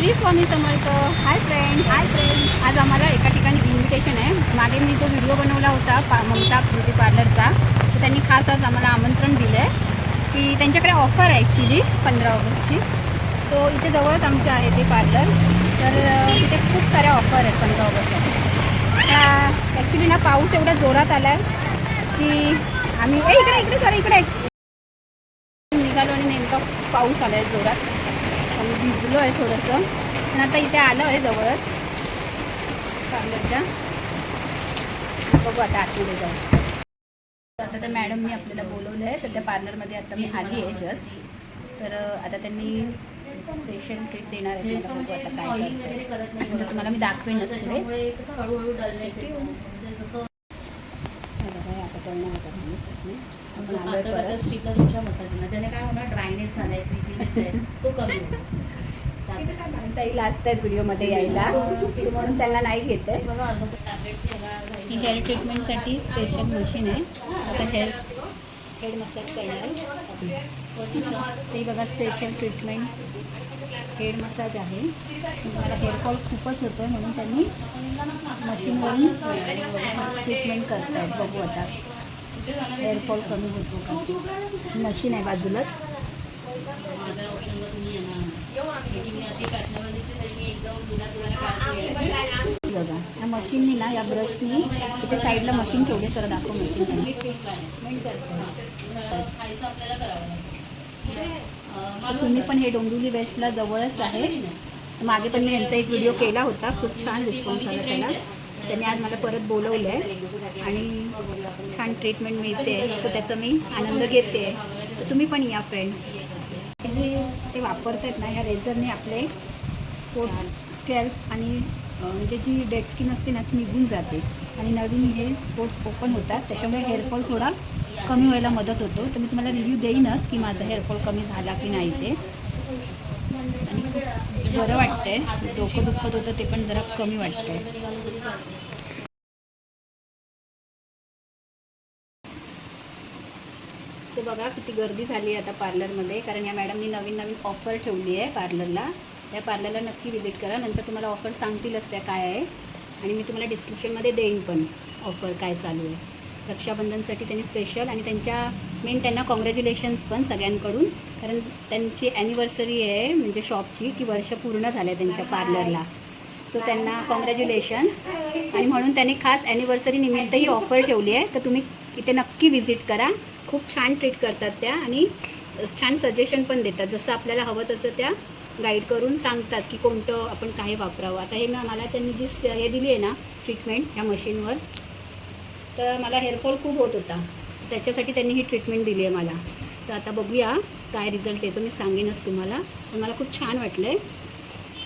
Shri Swami Samarth. Hi friend hi friend आज आम्हाला एका ठिकाणी इन्व्हिटेशन आहे. मागे मी जो व्हिडिओ बनवला होता पा ममता ब्युटी पार्लरचा तर त्यांनी खास आज आम्हाला आमंत्रण दिलं आहे की त्यांच्याकडे ऑफर आहे ॲक्च्युली पंधरा ऑगस्टची. सो इथे जवळच आमचं आहे ते पार्लर तर तिथे खूप साऱ्या ऑफर आहेत पंधरा ऑगस्टच्या ॲक्च्युली ना पाऊस एवढा जोरात आला आहे की आम्ही इकडे इकडे सर इकडे. निघालो आणि नेमका पाऊस आला आहे जोरात. भिजलो आहे थोडंसं. पण आता इथे आलं आहे जवळच. पार्लरच्या बघू आता आतमध्ये जाऊ. आता त्या मॅडमनी आपल्याला बोलवलं आहे. तर त्या पार्लरमध्ये आता मी आली आहे जस्ट तर आता त्यांनी स्पेशल ट्रीट देणार आहे. तुम्हाला मी दाखवेनच पुढे. आता होता आपण आता आता परत. स्टिकर तुमच्या मसाजला त्याने काय होणार? ड्रायनेस झालाय फ्रिजीनेस आहे. तो कमी ताई लास्ट आहेत व्हिडिओमध्ये यायला. म्हणून त्यांना नाही घेते बघा अर्धा टॅब्लेट्स ही हेअर ट्रीटमेंटसाठी स्पेशल मशीन आहे. आता हेअर हेड मसाज करणार आहे. ते बघा स्पेशल ट्रीटमेंट हेड मसाज आहे. मला हेअरफॉल खूपच होतो आहे म्हणून त्यांनी मशीनवरून ट्रीटमेंट करतायत. बघू आता. हेअरफॉल कमी होतो का? मशीन आहे बाजूलाच. बघा या मशीननी ना या ब्रशनी इथे साईडला मशीन ठेवले तर दाखव मशीन तुम्ही पण हे डोंबिवली वेस्टला जवळच आहे. मागे पण मी यांचा एक व्हिडिओ केला होता खूप छान रिस्पॉन्स आला त्याला. त्यांनी आज मला परत बोलवलं आहे आणि छान ट्रीटमेंट मिळते. सो त्याचा मी आनंद घेते. तर तुम्ही पण या फ्रेंड्स जे ते वापरतात ना ह्या रेझरने आपले स्पोट स्कॅल्प आणि म्हणजे जी डेड स्किन असते ना ती निघून जाते. आणि नवीन हे स्पोट्स ओपन होतात. त्याच्यामुळे हेअरफॉल थोडा कमी व्हायला मदत होतो. तर मी तुम्हाला रिव्ह्यू देईनच की माझा हेअरफॉल कमी झाला की नाही ते. बरं वाटतंय. डोकं दुखत होतं ते पण जरा कमी वाटतंय. सो बघा किती गर्दी झाली आहे आता पार्लरमध्ये. कारण या मॅडमनी नवीन नवीन ऑफर ठेवली आहे पार्लरला. त्या पार्लरला नक्की व्हिजिट करा. नंतर तुम्हाला ऑफर सांगतीलच त्या काय आहे. आणि मी तुम्हाला डिस्क्रिप्शनमध्ये देईन पण ऑफर काय चालू आहे. रक्षाबंधनसाठी त्यांनी स्पेशल आणि त्यांच्या मेन त्यांना कॉंग्रॅच्युलेशन्स पण सगळ्यांकडून. कारण त्यांची ॲनिव्हर्सरी आहे म्हणजे शॉपची की वर्ष पूर्ण झालं आहे त्यांच्या पार्लरला सो त्यांना कॉंग्रॅच्युलेशन्स आणि म्हणून त्यांनी खास ॲनिव्हर्सरी निमित्त ही ऑफर ठेवली आहे. तर तुम्ही इथे नक्की व्हिजिट करा. खूप छान ट्रीट करतात त्या आणि छान सजेशन पण देतात. जसं आपल्याला हवं तसं त्या गाईड करून सांगतात की कोणतं आपण काय वापरावं. आता हे ना मला त्यांनी जी हे दिली आहे ना ट्रीटमेंट ह्या मशीनवर तर मला हेअरफॉल खूप होत होता. त्याच्यासाठी त्यांनी ही ट्रीटमेंट दिली आहे मला. तर आता बघूया काय रिझल्ट येतो. मी सांगेनच तुम्हाला. पण मला खूप छान वाटलं आहे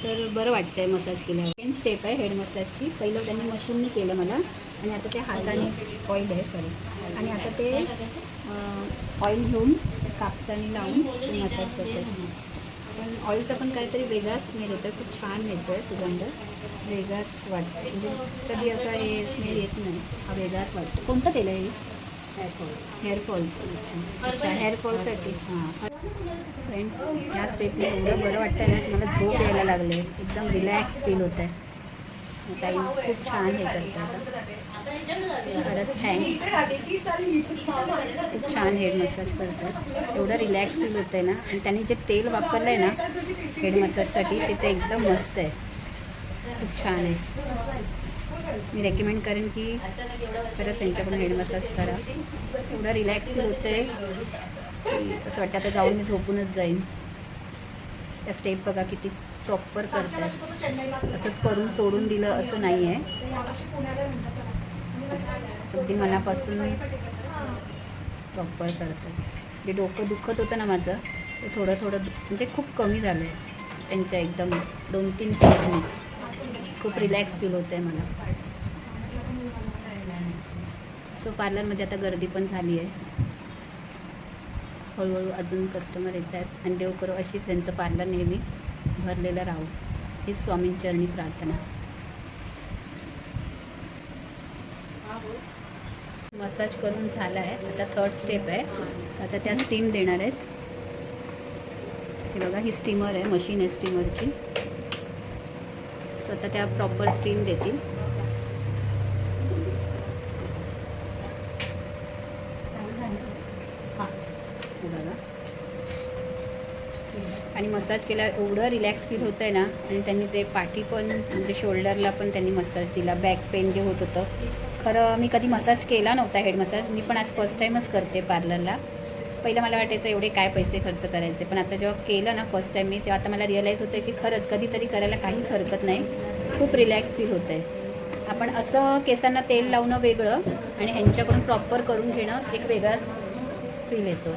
तर बरं वाटतं आहे मसाज केल्यावर. सेकंड स्टेप आहे हेड मसाजची पहिलं त्यांनी मशीननी केलं मला. आणि आता ते हाताने ऑइल आहे सॉरी आणि आता ते ऑइल घेऊन कापसाने लावून ते मसाज करतात पण ऑइलचा पण काहीतरी वेगळाच स्मेल येतो आहे खूप छान येतो आहे सुगंध. वेगळाच वाटतो म्हणजे कधी असा हे स्मेल येत नाही. हा वेगळाच वाटतो कोणतं तेल आहे हे हेअरफॉलचं अच्छा. अच्छा हेअरफॉलसाठी हां. फ्रेंड्स ह्या स्टेपने एवढं बरं वाटतं ना मला झोप यायला लागले एकदम रिलॅक्स फील होत आहे ताई खूप छान हे करतात. खरंच थँक्स खूप छान हेड मसाज करतात. एवढं रिलॅक्स फील होतं आहे ना. आणि त्यांनी जे तेल वापरलं आहे ना हेड मसाजसाठी ते ते एकदम मस्त आहे. खूप छान आहे. मी रेकमेंड करेन की खरंच त्यांच्याकडून हेड मसाज करा. एवढं रिलॅक्स फील होते आहे की असं वाटतं आता जाऊन मी झोपूनच जाईन. त्या स्टेप बघा किती प्रॉपर करतात असंच करून सोडून दिलं असं नाही आहे अगदी मनापासून प्रॉपर करतात जे डोकं दुखत होतं ना माझं ते थोडं थोडं म्हणजे खूप कमी झालं आहे त्यांच्या एकदम दोन तीन स्टेपनीच खूप रिलॅक्स फील होतं आहे मला. सो पार्लरमध्ये आता गर्दी पण झाली आहे. हळूहळू अजून कस्टमर येत आहेत आणि देव करो अशीच त्यांचं पार्लर नेहमी भरलेलं राहू. ही स्वामींचरणी प्रार्थना. मसाज करून झाला आहे आता थर्ड स्टेप आहे. आता त्या स्टीम देणार आहेत. हे बघा ही स्टीमर आहे मशीन आहे स्टीमरची सो आता त्या प्रॉपर स्टीम देतील. हां बघा. आणि मसाज केला एवढं रिलॅक्स फील होतं आहे ना आणि त्यांनी जे पाठी पण म्हणजे शोल्डरला पण त्यांनी मसाज दिला बॅक पेन जे होत होतं. खरं मी कधी मसाज केला नव्हता हेड मसाज मी पण आज फर्स्ट टाईमच करते पार्लरला पहिलं मला वाटायचं एवढे काय पैसे खर्च करायचे. पण आता जेव्हा केलं ना फर्स्ट टाईम मी तेव्हा आता मला रिअलाईज होतं की खरंच कधीतरी करायला काहीच हरकत नाही. खूप रिलॅक्स फील होतं आहे आपण असं केसांना तेल लावणं वेगळं आणि ह्यांच्याकडून प्रॉपर करून घेणं एक वेगळाच फील येतो.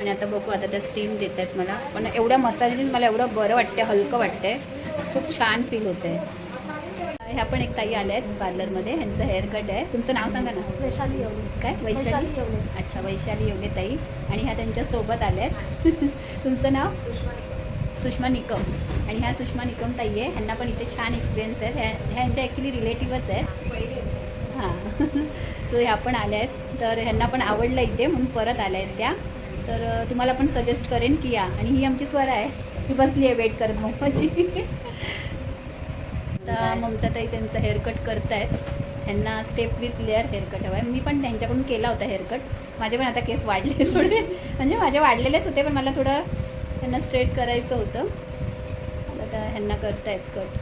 आणि आता बघू आता त्या स्टीम देत आहेत मला. पण एवढ्या मसाजने मला एवढं बरं वाटतं हलकं वाटतंय. खूप छान फील होतं आहे ह्या पण एक ताई आल्या आहेत पार्लरमध्ये. ह्यांचं हेअर कट आहे. तुमचं नाव सांगा ना. वैशाली येवले. काय? वैशाली? येवले. अच्छा वैशाली योगे ताई. आणि ह्या त्यांच्यासोबत आल्या आहेत. तुमचं नाव? सुषमा निकम. आणि ह्या सुषमा निकम ताई आहे. ह्यांना पण इथे छान एक्सपिरियन्स आहेत ह्या ह्या ह्यांच्या ॲक्च्युली रिलेटिव्हच आहेत. हां. सो ह्या पण आल्या आहेत. तर ह्यांना पण आवडलं इथे. म्हणून परत आल्या आहेत त्या. तर तुम्हाला पण सजेस्ट करेन की या. आणि ही आमची स्वर आहे. ही बसली आहे वेट करत मम्माची आता ममताताई त्यांचा हेअरकट करतायत. ह्यांना स्टेप विथ लेअर हेअरकट हवा आहे मी पण त्यांच्याकडून केला होता हेअरकट माझे पण आता केस वाढले थोडे. म्हणजे माझे वाढलेलेच होते पण मला थोडं त्यांना स्ट्रेट करायचं होतं. आता ह्यांना करतायत कट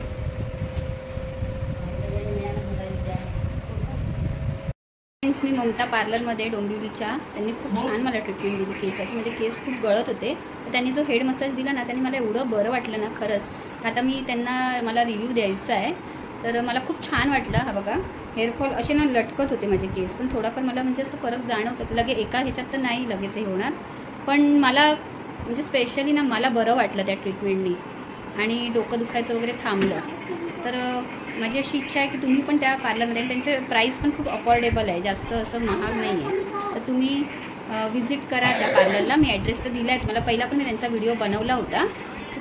फ्रेंड्स मी ममता पार्लरमध्ये डोंबिवलीच्या त्यांनी खूप छान मला ट्रीटमेंट दिली केसाची. म्हणजे केस खूप गळत होते. तर त्यांनी जो हेड मसाज दिला ना त्यांनी मला एवढं बरं वाटलं ना खरंच. आता मी त्यांना मला रिव्ह्यू द्यायचा आहे. तर मला खूप छान वाटलं हा बघा. हेअरफॉल असे ना लटकत होते माझे केस. पण थोडाफार मला म्हणजे असं फरक जाणवतं. लगे एका ह्याच्यात तर नाही लगेच हे होणार. पण मला म्हणजे स्पेशली ना मला बरं वाटलं त्या ट्रीटमेंटनी आणि डोकं दुखायचं वगैरे थांबलं. तर माझी अशी इच्छा आहे की तुम्ही पण त्या पार्लरमध्ये आणि त्यांचे प्राईस पण खूप अफोर्डेबल आहे. जास्त असं महाग नाही आहे. तर तुम्ही व्हिजिट करा त्या पार्लरला. मी ॲड्रेस तर दिला आहे तुम्हाला पहिला पण मी त्यांचा व्हिडिओ बनवला होता.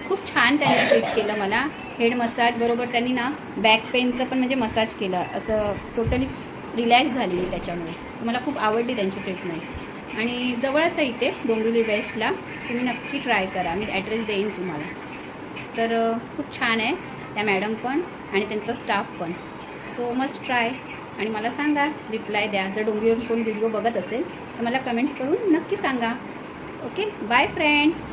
खूप छान त्यांनी ट्रीट केलं मला. हेड मसाज बरोबर त्यांनी ना बॅक पेनचं पण म्हणजे मसाज केलं. असं टोटली रिलॅक्स झाली मी त्याच्यामुळे. मला खूप आवडली त्यांची ट्रीटमेंट आणि जवळच आहे इथे डोंबिवली वेस्टला तुम्ही नक्की ट्राय करा. मी ॲड्रेस देईन तुम्हाला. तर खूप छान आहे त्या मॅडम पण आणि त्यांचा स्टाफ पण. सो मस्ट ट्राय आणि मला सांगा रिप्लाय द्या. जर डोंगीवरून कोण व्हिडिओ बघत असेल तर मला कमेंट्स करून नक्की सांगा. Okay bye friends